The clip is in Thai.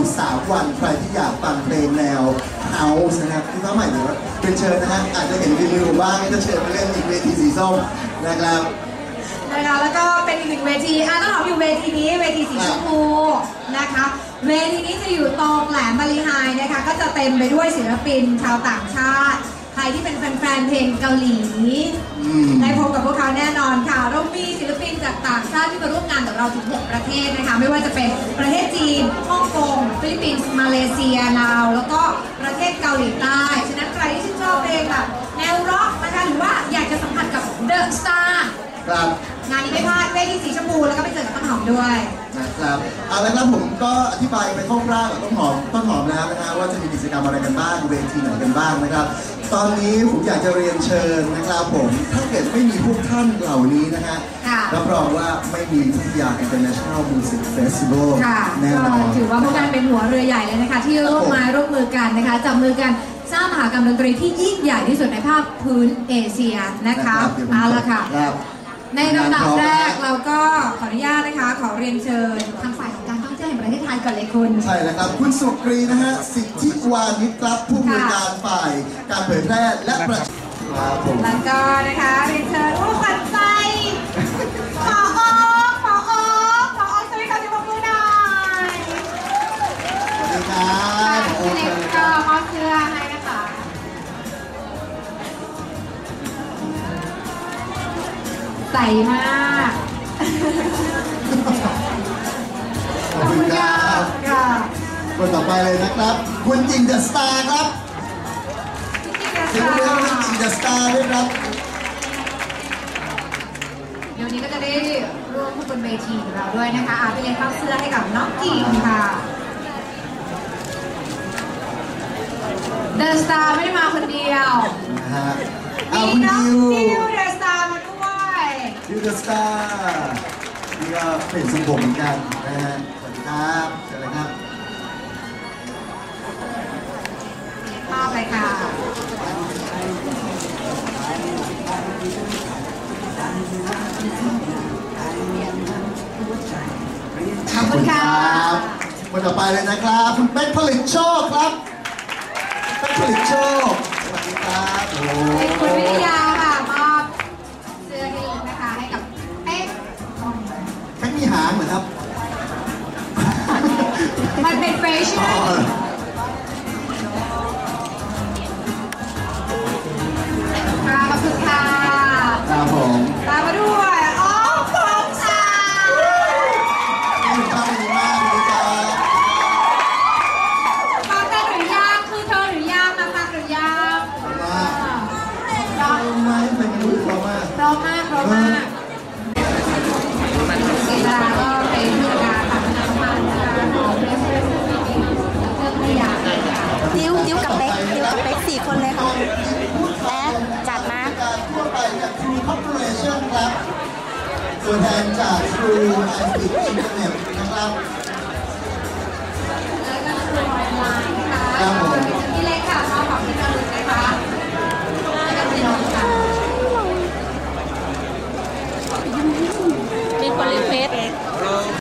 อยู่ 3 วันใครที่อยากฟังเพลงแนวเฮาส์นะครับที่ว่าใหม่เดี๋ยวเป็นเชิญนะฮะอาจจะเห็นฝีมือผมบ้างก็จะเชิญไปเล่นอีกเวทีสีส้มนะครับนะคะแล้วก็เป็นอีกหนึ่งเวทีอะต้องบอกอยู่เวทีนี้เวทีสีชมพูนะคะ เวทีนี้จะอยู่ตรงแหลมบาลีไฮนะคะ ก็จะเต็มไปด้วยศิลปินชาวต่างชาติ ใครที่เป็น นๆเพลงเกาหลีอืม ได้พบกับพวกเขาแน่นอนค่ะเรามีศิลปินจากต่างชาติที่มาร่วมงานกับเราถึง 6 ประเทศนะคะ ไม่ว่าจะเป็นประเทศจีนฮ่องกงฟิลิปปินส์มาเลเซียลาว แล้วก็ประเทศเกาหลีใต้ฉะนั้นใครที่ชื่นชอบเพลงแบบแนวร็อกนะคะหรือว่าอยากจะสัมผัสกับเดอะสตาร์ครับงานนี้ไม่พลาดเวทีสีชมพูแล้วก็ไปเจอกับต้นหอมด้วย นะครับเอาละครับผมก็อธิบายไปคร่าวๆกับต้นหอมต้นหอมแล้วนะฮะว่าจะมีกิจกรรมอะไรกันบ้างเวทีไหนกันบ้างนะครับ ตอนนี้ผมอยากจะเรียนเชิญนะครับผม ถ้าเกิดไม่มีพวกท่านเหล่านี้นะฮะค่ะ รับรองว่าไม่มีพัทยา International Music Festival ค่ะแน่นก็อน ถือว่าพวกการเป็นหัวเรือใหญ่เลยนะคะ ที่ร่วมไม้ร่วมมือกันนะคะจับมือกันสร้างมหากรรมดนตรีที่ยิ่งใหญ่ที่สุดในภาคพื้นเอเชียนะคะรับดี๋ยวผมเอาละค่ะ รับในลำดับแรกเราก็ขออนุญาตนะคะ ขอเรียนเชิญทางฝ่ายของ ประเทศไทยก่อนเลยคุณ ใช่แล้วครับ คุณสุกรีนะฮะ สิทธิวานิชครับผู้อำนวยการฝ่าย การเผยแพร่และประชาครับผมแล้วก็นะคะเรียนเชิญผู้ขวัญใจขอโอ๊คขอโอ๊คขอโอ๊คสวัสดีค่ะที่มาพูดหน่อยสวัสดีครับโอพี่เคเล็กคก็รับมอบเสื้อให้นะคะใสมาก ขอบคุณครับค่ะคนต่อไปเลยนะครับ คุณจิงเดอะสตาร์ครับพี่เดี๋ยวกิ๊เรียกกค่ะว่าจิงเดอะสตาร์ด้วยครับเดี๋ยววนนี้ก็จะได้ร่วมพูดบนเวทีของเราด้วยนะคะอาพี่เล็กมอบเสื้อให้กับน้องกิ่งค่ะเดอะสตาร์ไม่ได้มาคนเดียวนะฮะเอามีคุณน้องดิวดิวเดอะสตาร์มาด้วย ดิวเดอะสตาร์นี่ก็เปลี่ยนทรงผมเหมือนกันนะฮะสวัสดี ครับเชิญเลยครับมอบเลยค่ะขอบคุณค่ะรับคนต่อไปเลยนะครับ คุณเป๊กผลิตโชคครับเป๊กผลิตโชคสวัสดีครับโอ้เป็นคุณวิทยาค่ะมอบเสื้อที่นะคะให้กับเป๊กเป๊กมีหางเหมือนครับ มั ตัวแทนจาก True อซีอินเทอร์เน็นะครับครับผม พี่เล็กค่ะมาขอบคุณ